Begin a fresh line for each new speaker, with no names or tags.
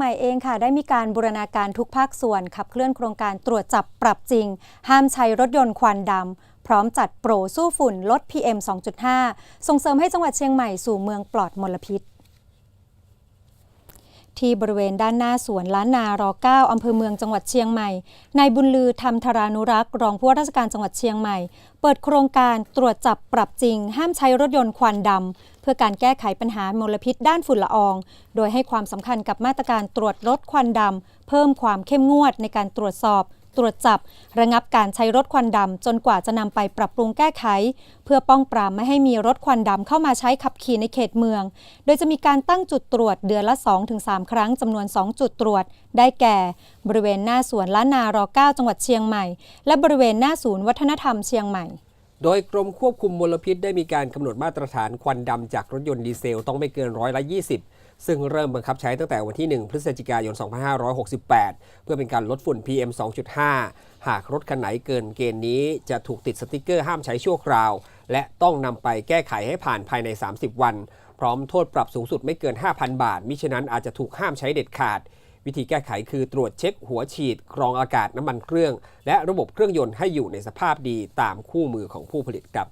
ใหม่เองค่ะ ได้มีการบูรณาการทุกภาคส่วน ขับเคลื่อนโครงการตรวจจับปรับจริง ห้ามใช้รถยนต์ควันดำ พร้อมจัดโปรสู้ฝุ่นลด PM 2.5 ส่งเสริมให้จังหวัดเชียงใหม่สู่เมืองปลอดมลพิษ ที่บริเวณด้านหน้าสวนล้านนารอ9อำเภอเมืองจังหวัดเชียงใหม่ นายบุญลือธรรมธารานุรักษ์รองผู้ว่าราชการจังหวัดเชียงใหม่ เปิดโครงการตรวจจับปรับจริง ห้ามใช้รถยนต์ควันดำ เพื่อการแก้ไขปัญหามลพิษด้านฝุ่นละออง โดยให้ความสำคัญกับมาตรการตรวจลดควันดำ เพิ่มความเข้มงวดในการตรวจสอบ ตรวจจับ ระงับการใช้รถควันดำจนกว่าจะนำไปปรับปรุงแก้ไข เพื่อป้องปรามไม่ให้มีรถควันดำเข้ามาใช้ขับขี่ในเขตเมือง โดยจะมีการตั้งจุดตรวจเดือนละ 2-3 ครั้งจำนวน 2 จุดตรวจ ได้แก่ บริเวณหน้าสวนล้านนาร9จังหวัดเชียงใหม่ และบริเวณหน้าศูนย์วัฒนธรรมเชียงใหม่
โดยกรมควบคุมมลพิษได้มีการกำหนดมาตรฐานควันดำจากรถยนต์ดีเซลต้องไม่เกินร้อยละ 20 ซึ่งเริ่มบังคับใช้ตั้งแต่วันที่ 1 พฤศจิกายน 2568 เพื่อเป็นการลดฝุ่น PM 2.5 หากรถคันไหนเกินเกณฑ์นี้จะถูกติดสติกเกอร์ห้ามใช้ชั่วคราว และต้องนำไปแก้ไขให้ผ่านภายใน 30 วัน พร้อมโทษปรับสูงสุดไม่เกิน 5,000 บาท มิฉะนั้นอาจจะถูกห้ามใช้เด็ดขาด วิธีแก้ไขคือตรวจเช็คหัวฉีดกรองอากาศน้ำมันเครื่อง และระบบเครื่องยนต์ให้อยู่ในสภาพดีตามคู่มือของผู้ผลิตครับ